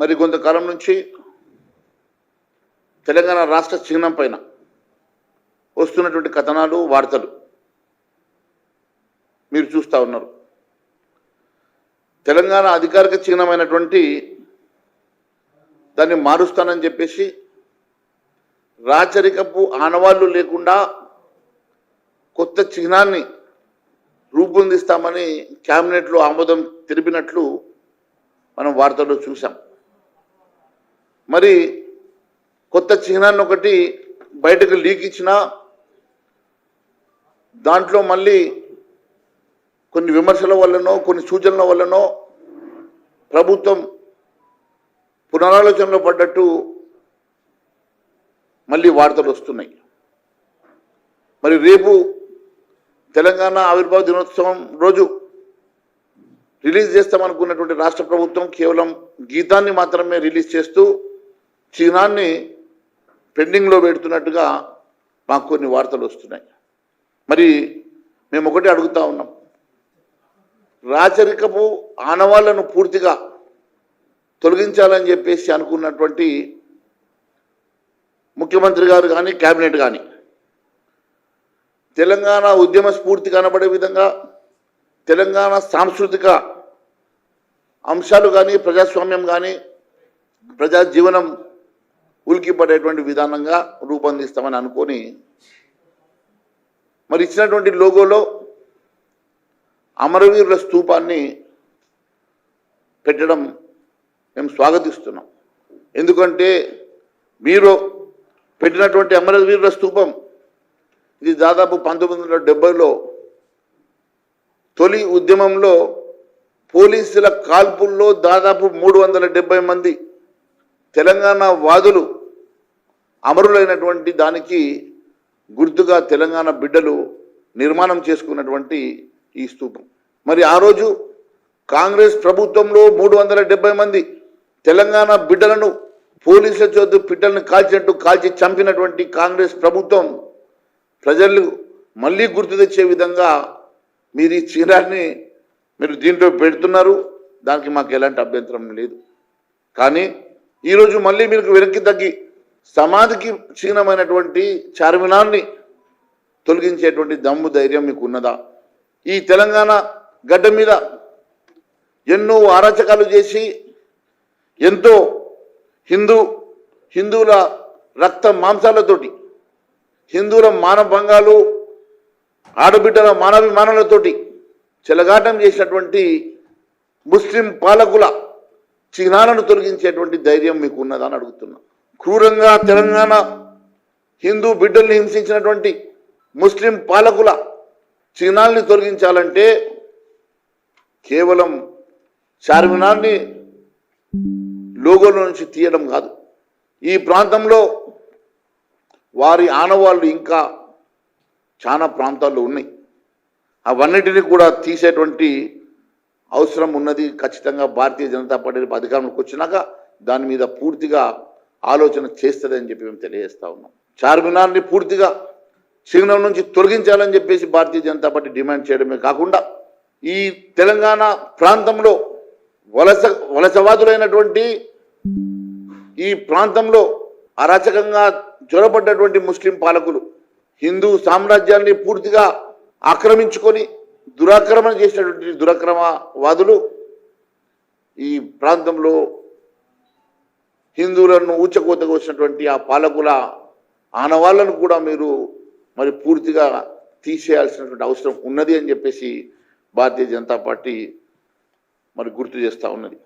మరి కొంతకాలం నుంచి తెలంగాణ రాష్ట్ర చిహ్నం పైన వస్తున్నటువంటి కథనాలు వార్తలు మీరు చూస్తూ ఉన్నారు. తెలంగాణ అధికారిక చిహ్నమైనటువంటి దాన్ని మారుస్తానని చెప్పేసి రాచరికపు ఆనవాళ్ళు లేకుండా కొత్త చిహ్నాన్ని రూపొందిస్తామని క్యాబినెట్లో ఆమోదం తెలిపినట్లు మనం వార్తల్లో చూసాం మరి కొత్త చిహ్నాన్ని ఒకటి బయటకు లీక్ ఇచ్చినా దాంట్లో మళ్ళీ కొన్ని విమర్శల వల్లనో కొన్ని సూచనల వల్లనో ప్రభుత్వం పునరాలోచనలో పడ్డట్టు మళ్ళీ వార్తలు వస్తున్నాయి. మరి రేపు తెలంగాణ ఆవిర్భావ దినోత్సవం రోజు రిలీజ్ చేస్తామనుకున్నటువంటి రాష్ట్ర ప్రభుత్వం కేవలం గీతాన్ని మాత్రమే రిలీజ్ చేస్తూ చిహ్నాన్ని పెండింగ్లో పెడుతున్నట్టుగా మాకు కొన్ని వార్తలు వస్తున్నాయి. మరి మేము ఒకటి అడుగుతా ఉన్నాం. రాచరికపు ఆనవాళ్ళను పూర్తిగా తొలగించాలని చెప్పేసి అనుకున్నటువంటి ముఖ్యమంత్రి గారు కానీ కేబినెట్ కానీ తెలంగాణ ఉద్యమ స్ఫూర్తి కనబడే విధంగా తెలంగాణ సాంస్కృతిక అంశాలు కానీ ప్రజాస్వామ్యం కానీ ప్రజా జీవనం ఉలికిపడేటువంటి విధానంగా రూపొందిస్తామని అనుకొని మరి ఇచ్చినటువంటి లోగోలో అమరవీరుల స్థూపాన్ని పెట్టడం మేము స్వాగతిస్తున్నాం. ఎందుకంటే మీరు పెట్టినటువంటి అమరవీరుల స్థూపం ఇది దాదాపు పంతొమ్మిది వందల డెబ్బైలో తొలి ఉద్యమంలో పోలీసుల కాల్పుల్లో దాదాపు మూడు వందల డెబ్బై మంది తెలంగాణ వాదులు అమరులైనటువంటి దానికి గుర్తుగా తెలంగాణ బిడ్డలు నిర్మాణం చేసుకున్నటువంటి ఈ స్థూపం. మరి ఆ రోజు కాంగ్రెస్ ప్రభుత్వంలో మూడు వందల డెబ్బై మంది తెలంగాణ బిడ్డలను పోలీసుల చోటు బిడ్డలను కాల్చినట్టు కాల్చి చంపినటువంటి కాంగ్రెస్ ప్రభుత్వం ప్రజలు మళ్ళీ గుర్తు తెచ్చే విధంగా మీరు ఈ చీరాన్ని మీరు దీంట్లో పెడుతున్నారు. దానికి మాకు ఎలాంటి అభ్యంతరం లేదు. కానీ ఈరోజు మళ్ళీ మీకు వెనక్కి తగ్గి సమాధికి క్షీణమైనటువంటి చార్మినార్ని తొలగించేటువంటి దమ్ము ధైర్యం మీకు ఉన్నదా ఈ తెలంగాణ గడ్డ మీద ఎన్నో అరాచకాలు చేసి ఎంతో హిందూ హిందువుల రక్త మాంసాలతోటి హిందువుల మానభంగాలు ఆడబిడ్డల మానవిమానాలతోటి చెలగాటం చేసినటువంటి ముస్లిం పాలకుల చిహ్నాలను తొలగించేటువంటి ధైర్యం మీకు ఉన్నదని అడుగుతున్నా. క్రూరంగా తెలంగాణ హిందూ బిడ్డల్ని హింసించినటువంటి ముస్లిం పాలకుల చిహ్నాల్ని తొలగించాలంటే కేవలం చార్మినార్ని లోగోలో నుంచి తీయడం కాదు. ఈ ప్రాంతంలో వారి ఆనవాళ్ళు ఇంకా చాలా ప్రాంతాల్లో ఉన్నాయి. అవన్నిటిని కూడా తీసేటువంటి అవసరం ఉన్నది. ఖచ్చితంగా భారతీయ జనతా పార్టీ అధికారంలోకి వచ్చినాక దాని మీద పూర్తిగా ఆలోచన చేస్తుందని చెప్పి మేము తెలియజేస్తా ఉన్నాం. చార్మినార్ని పూర్తిగా చిహ్నం నుంచి తొలగించాలని చెప్పేసి భారతీయ జనతా పార్టీ డిమాండ్ చేయడమే కాకుండా ఈ తెలంగాణ ప్రాంతంలో వలస వలసవాదులైనటువంటి ఈ ప్రాంతంలో అరాచకంగా జ్వరపడ్డటువంటి ముస్లిం పాలకులు హిందూ సామ్రాజ్యాన్ని పూర్తిగా ఆక్రమించుకొని దురాక్రమణ చేసినటువంటి దురాక్రమవాదులు ఈ ప్రాంతంలో హిందువులను ఊచకోతకు వచ్చినటువంటి ఆ పాలకుల ఆనవాళ్ళను కూడా మీరు మరి పూర్తిగా తీసేయాల్సినటువంటి అవసరం ఉన్నది అని చెప్పేసి భారతీయ జనతా పార్టీ మరి గుర్తు చేస్తూ ఉన్నది.